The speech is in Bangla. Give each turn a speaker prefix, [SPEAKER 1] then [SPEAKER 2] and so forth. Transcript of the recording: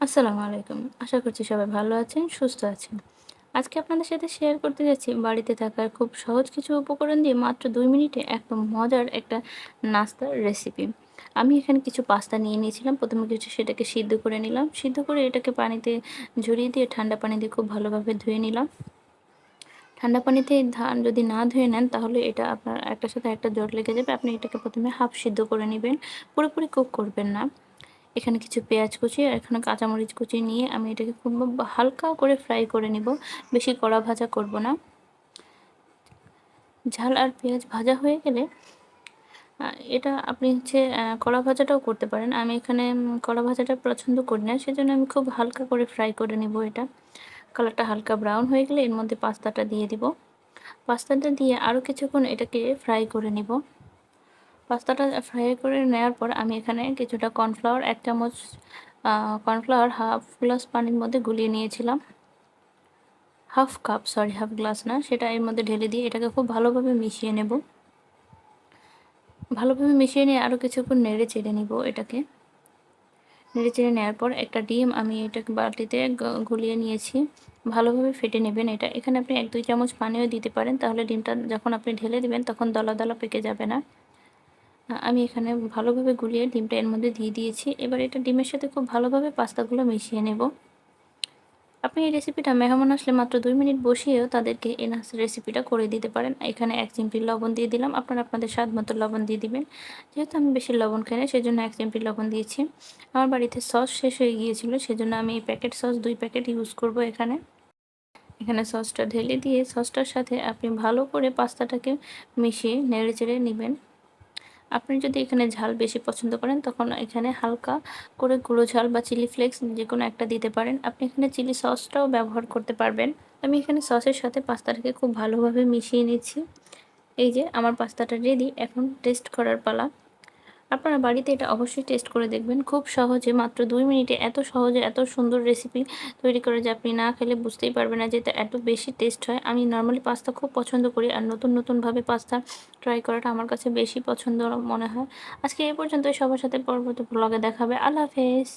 [SPEAKER 1] আসসালামু আলাইকুম। আশা করছি সবাই ভালো আছেন, সুস্থ আছেন। আজকে আপনাদের সাথে শেয়ার করতে যাচ্ছি বাড়িতে থাকা খুব সহজ কিছু উপকরণ দিয়ে মাত্র দুই মিনিটে একদম মজার একটা নাস্তার রেসিপি। আমি এখানে কিছু পাস্তা নিয়ে নিয়েছিলাম। প্রথমে কিছু সেটাকে সিদ্ধ করে নিলাম। সিদ্ধ করে এটাকে পানিতে ঝরিয়ে দিয়ে ঠান্ডা পানি দিয়ে খুব ভালোভাবে ধুয়ে নিলাম। ঠান্ডা পানিতে ধান যদি না ধুয়ে নেন তাহলে এটা আপনার একটার সাথে একটা জট লেগে যাবে। আপনি এটাকে প্রথমে হাফ সিদ্ধ করে নেবেন পুরোপুরি কুক করবেন না। এখানে কিছু পেঁয়াজ কুচি আর এখানে কাঁচামরিচ কুচি নিয়ে আমি এটাকে খুব হালকা করে ফ্রাই করে নিব। বেশি কড়া ভাজা করব না। ঝাল আর পেঁয়াজ ভাজা হয়ে গেলে এটা আপনি হচ্ছে কড়া ভাজাটাও করতে পারেন। আমি এখানে কড়া ভাজাটা পছন্দ করি না, সেজন্য আমি খুব হালকা করে ফ্রাই করে নিব এটা। কালারটা হালকা ব্রাউন হয়ে গেলে এর মধ্যে পাস্তাটা দিয়ে দিব। পাস্তাটা দিয়ে আরও কিছুক্ষণ এটাকে ফ্রাই করে নিব। পাস্তাটা ফ্রাই করে নেওয়ার পর আমি এখানে কিছুটা কর্নফ্লাওয়ার এক চামচ কর্নফ্লাওয়ার হাফ গ্লাস পানির মধ্যে গুলিয়ে নিয়েছিলাম। Half cup sorry half glass না, সেটা এর মধ্যে ঢেলে দিয়ে এটাকে খুব ভালোভাবে মিশিয়ে নেব। ভালোভাবে মিশিয়ে নিয়ে আরও কিছুক্ষণ নেড়ে চেড়ে নিব এটাকে। নেড়ে চেড়ে নেওয়ার পর একটা ডিম আমি এটাকে বালতিতে গুলিয়ে নিয়েছি। ভালোভাবে ফেটে নেবেন এটা। এখানে আপনি এক দুই চামচ পানিও দিতে পারেন, তাহলে ডিমটা যখন আপনি ঢেলে দেবেন, তখন দলা দলা পেকে যাবে না। আমি এখানে ভালোভাবে গুলিয়ে ডিমটা এর মধ্যে দিয়ে দিয়েছি। এবার এটা ডিমের সাথে খুব ভালোভাবে পাস্তাগুলো মিশিয়ে নেব। আপনি এই রেসিপিটা মেহমান আসলে মাত্র দুই মিনিট বসিয়েও তাদেরকে এই রেসিপিটা করে দিতে পারেন। এখানে এক চিমটি লবণ দিয়ে দিলাম। আপনারা আপনাদের স্বাদ মতো লবণ দিয়ে দিবেন। যেহেতু আমি বেশি লবণ খাই না, সেজন্য এক চিমটি লবণ দিয়েছি। আমার বাড়িতে সস শেষ হয়ে গিয়েছিল, সেজন্য আমি এই প্যাকেট সস দুই প্যাকেট ইউজ করব এখানে। এখানে সসটা ঢেলে দিয়ে সসটার সাথে আপনি ভালো করে পাস্তাটাকে মিশিয়ে নেড়ে চেড়ে নেবেন। আপনি যদি এখানে ঝাল বেশি পছন্দ করেন, তখন এখানে হালকা করে গুঁড়ো ঝাল বা চিলি ফ্লেক্স যে কোনো একটা দিতে পারেন। আপনি এখানে চিলি সসটাও ব্যবহার করতে পারবেন। আমি এখানে সসের সাথে পাস্তাটাকে খুব ভালোভাবে মিশিয়ে নিচ্ছি। এই যে, আমার পাস্তাটা রেডি এখন টেস্ট করার পালা। আপনারা বাড়িতে এটা অবশ্যই টেস্ট করে দেখবেন। খুব সহজে মাত্র দুই মিনিটে এত সহজে এত সুন্দর রেসিপি তৈরি করে যে আপনি না খেলে বুঝতেই পারবেন না যে এটা এত বেশি টেস্ট হয়। আমি নর্মালি পাস্তা খুব পছন্দ করি আর নতুন নতুনভাবে পাস্তা ট্রাই করাটা আমার কাছে বেশি পছন্দ মনে হয়। আজকে এই পর্যন্তই। সবার সাথে পরবর্তী ব্লগে দেখাবে। আল্লাহ হাফেজ।